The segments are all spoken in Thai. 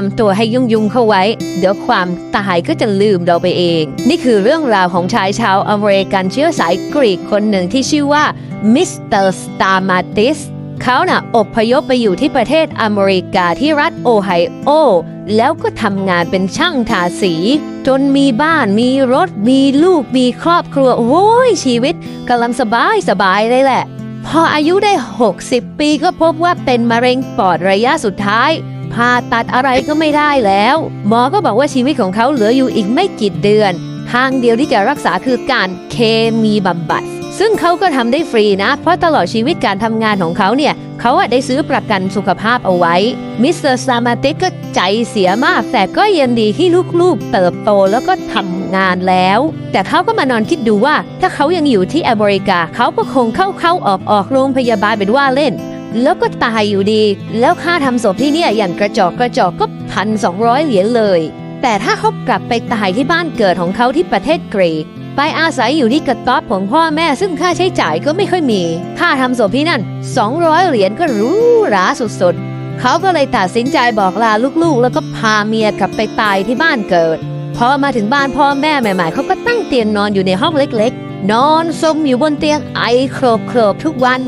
ทำตัวให้ยุ่งยุ่งๆเข้าไว้ เดี๋ยวความตายก็จะลืมเราไปเอง นี่คือเรื่องราวของชายชาวอเมริกันเชื้อสายกรีกคนหนึ่งที่ชื่อว่ามิสเตอร์สตามาติสเขาน่ะอพยพไปอยู่ที่ประเทศอเมริกาที่รัฐโอไฮโอ แล้วก็ทำงานเป็นช่างทาสี จนมีบ้านมีรถ มีลูกมีครอบครัวโอ้ยชีวิตกำลังสบายสบายเลยแหละ พออายุได้ 60 ปีก็พบว่าเป็นมะเร็งปอดระยะสุดท้าย ผ่าตัดอะไรก็ไม่ได้แล้ว หมอก็บอกว่าชีวิตของเขาเหลืออยู่อีกไม่กี่เดือน ทางเดียวที่จะรักษาคือการเคมีบำบัด ซึ่งเขาก็ทำได้ฟรีนะ เพราะตลอดชีวิตการทำงานของเขาเนี่ย เขาได้ซื้อประกันสุขภาพเอาไว้ มิสเตอร์ซามาติกก็ใจเสียมาก แต่ก็ยังดีที่ลูกๆ เติบโตแล้วก็ทำงานแล้ว แต่เขาก็มานอนคิดดูว่า ถ้าเขายังอยู่ที่อเมริกา เขาก็คงเข้าเข้าออกออกโรงพยาบาลเป็นว่าเล่น แล้วก็ตายอยู่ดี แล้วค่าทำศพที่เนี่ยอย่างกระจอกกระจอกก็พันสองร้อยเหรียญเลย แต่ถ้าเขากลับไปตายที่บ้านเกิดของเขาที่ประเทศกรีกไปอาศัยอยู่ที่กระต๊อบของพ่อแม่ซึ่งค่าใช้จ่ายก็ไม่ค่อยมี ค่าทำศพที่นั่น 200 เหรียญก็รู้ราสุดๆ เขาก็เลยตัดสินใจบอกลาลูกๆ แล้วก็พาเมียกลับไปตายที่บ้านเกิด พอมาถึงบ้านพ่อแม่ใหม่ๆ เขาก็ตั้งเตียงนอนอยู่ในห้องเล็กๆ นอนสมอยู่บนเตียงไอโครบโครบๆทุกวัน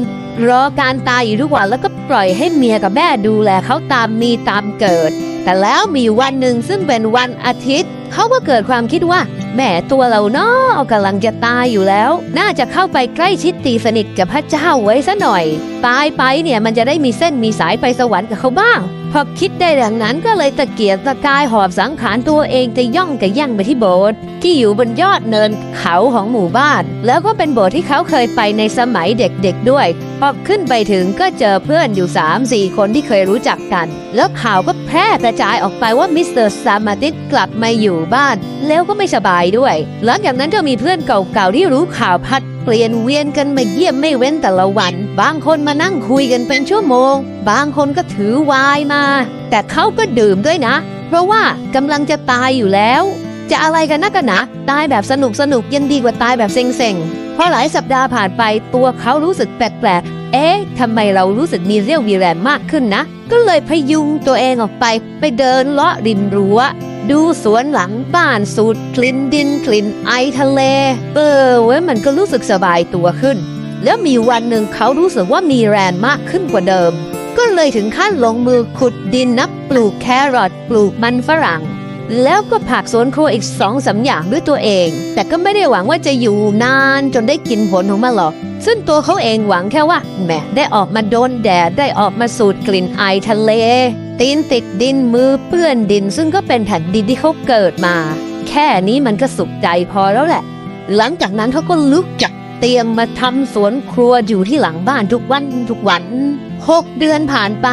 รอการตายอยู่ทุกวันแล้วก็ปล่อยให้เมียกับแม่ดูแลเขาตามมีตามเกิด แต่แล้วมีวันหนึ่งซึ่งเป็นวันอาทิตย์ เขาก็เกิดความคิดว่าแม่ตัวเราเนาะกำลังจะตายอยู่แล้ว น่าจะเข้าไปใกล้ชิดตีสนิทกับพระเจ้าไว้ซะหน่อย ตายไปเนี่ยมันจะได้มีเส้นมีสายไปสวรรค์กับเขาบ้าง พอคิดได้ดังนั้นก็เลยตะเกียกตะกายหอบสังขารตัวเองจะย่องกับย่างไปที่โบสถ์ที่อยู่บนยอดเนินเขาของหมู่บ้าน แล้วก็เป็นโบสถ์ที่เขาเคยไปในสมัยเด็กๆด้วย พอขึ้นไปถึงก็เจอเพื่อนอยู่ 3 4 คนที่เคยรู้จักกัน แล้วข่าวก็แพร่กระจายออกไปว่ามิสเตอร์ซามาติสกลับมาอยู่บ้าน แล้วก็ไม่สบายด้วย หลังจากนั้นก็มีเพื่อนเก่าๆที่รู้ข่าวพัด เปลี่ยนเวียนกันมาเยี่ยมไม่เว้นแต่ละวัน บางคนมานั่งคุยกันเป็นชั่วโมง บางคนก็ถือวายมา แต่เขาก็ดื่มด้วยนะ เพราะว่ากำลังจะตายอยู่แล้ว จะอะไรกันนักกันนะตายแบบสนุกสนุกยังดีกว่าตายแบบเซ็งๆพอหลายสัปดาห์ผ่านไปตัวเขารู้สึกแปลกๆ เอ๊ะทำไมเรารู้สึกมีเรี่ยวมีแรงมากขึ้นนะ ก็เลยพยุงตัวเองออกไป ไปเดินเลาะริมรั้ว ดูสวนหลังบ้านสูดกลิ่นดินกลิ่นไอทะเล เออเว้ยมันก็รู้สึกสบายตัวขึ้น แล้วมีวันหนึ่งเขารู้สึกว่ามีแรงมากขึ้นกว่าเดิม ก็เลยถึงขั้นลงมือขุดดินนับปลูกแครอทปลูกมันฝรั่ง แล้วก็ผักสวนครัวอีกสองสามอย่างด้วยตัวเอง แต่ก็ไม่ได้หวังว่าจะอยู่นานจนได้กินผลของมันหรอก ซึ่งตัวเขาเองหวังแค่ว่าแหมได้ออกมาโดนแดดได้ออกมาสูดกลิ่นไอทะเล ตีนติดดินมือเปื้อนดิน ซึ่งก็เป็นแผ่นดินที่เขาเกิดมา แค่นี้มันก็สุขใจพอแล้วแหละ หลังจากนั้นเขาก็ลุกจากเตรียงมาทำสวนครัวอยู่ที่หลังบ้านทุกวันทุกวันหกเดือนผ่านไป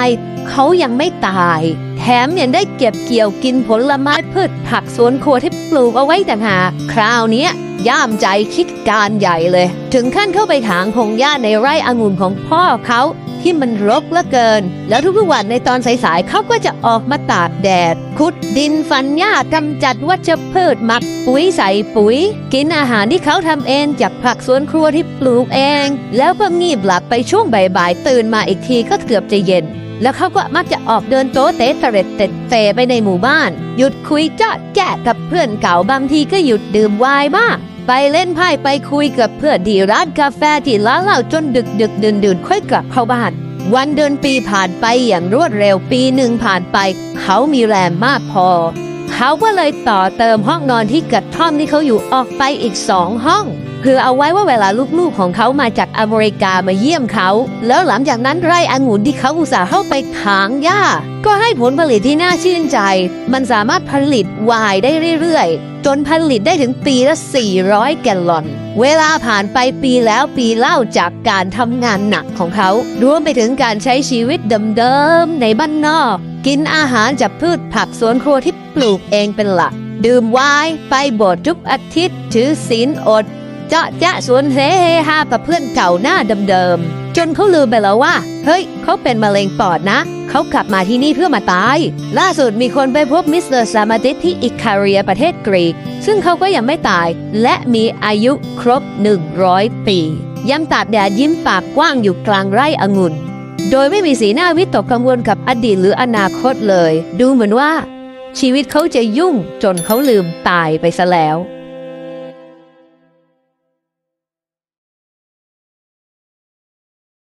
เขายังไม่ตาย แถมยังได้เก็บเกี่ยวกินผลไม้พืชผักสวนครัวที่ปลูกเอาไว้ต่างหากคราวนี้ ย่ามใจคิดการใหญ่เลย ถึงขั้นเข้าไปถางพงหญ้าในไร่องุ่นของพ่อเขาที่มันรกเหลือเกิน แล้วทุกๆวันในตอนสายๆเขาก็จะออกมาตากแดด ขุดดินฟันหญ้ากำจัดวัชพืชหมักปุ๋ยใส่ปุ๋ย กินอาหารที่เขาทำเองจากผักสวนครัวที่ปลูกเอง แล้วก็งีบหลับไปช่วงบ่ายๆตื่นมาอีกทีก็เกือบจะเย็น แล้วเขาก็มักจะออกเดินโต๊ะเตะเตร็ดเตดเฟไปในหมู่บ้าน หยุดคุยเจาะแจ๊ะกับเพื่อนเก่าบางทีก็หยุดดื่มวน์บ้างไปเล่นไพ่ไปคุยกับเพื่อนที่ร้านกาแฟที่ร้านเหล้าจนดึกดึกดื่นดื่นค่อยกลับเข้าบ้าน วันเดือนปีผ่านไปอย่างรวดเร็วปีหนึ่งผ่านไป เขามีแรงมากพอ เขาก็เลยต่อเติมห้องนอนที่กระท่อมที่เขาอยู่ออกไปอีกสองห้อง เพื่อเอาไว้ว่าเวลาลูกๆของเขามาจากอเมริกามาเยี่ยมเขา แล้วหลังจากนั้นไร่องุ่นที่เขาอุตส่าห์เข้าไปถางหญ้า ก็ให้ผลผลิตที่น่าชื่นใจ มันสามารถผลิตไวน์ได้เรื่อยๆ จนผลิตได้ถึงปีละ 400 แกลลอน เวลาผ่านไปปีแล้วปีเล่าจากการทำงานหนักของเขา รวมไปถึงการใช้ชีวิตเดิมๆในบ้านนอก กินอาหารจากพืชผักสวนครัวที่ปลูกเองเป็นหลัก ดื่มไวน์ไปโบสถ์ทุกอาทิตย์ถือศีลอด เจาะแจ๊ะสวนเฮเฮฮากับเพื่อนเก่าหน้าเดิมๆจนเขาลืมไปแล้วว่า เฮ้ย เขาเป็นมะเร็งปอดนะ เขากลับมาที่นี่เพื่อมาตาย ล่าสุดมีคนไปพบมิสเตอร์ซามาติสที่อิคาเรียประเทศกรีก ซึ่งเขาก็ยังไม่ตาย และมีอายุครบ 100 ปียังตากแดดยิ้มปากกว้างอยู่กลางไร่องุ่น โดยไม่มีสีหน้าวิตกกังวลกับอดีตหรืออนาคตเลย ดูเหมือนว่า ชีวิตเขาจะยุ่งจนเขาลืมตายไปซะแล้ว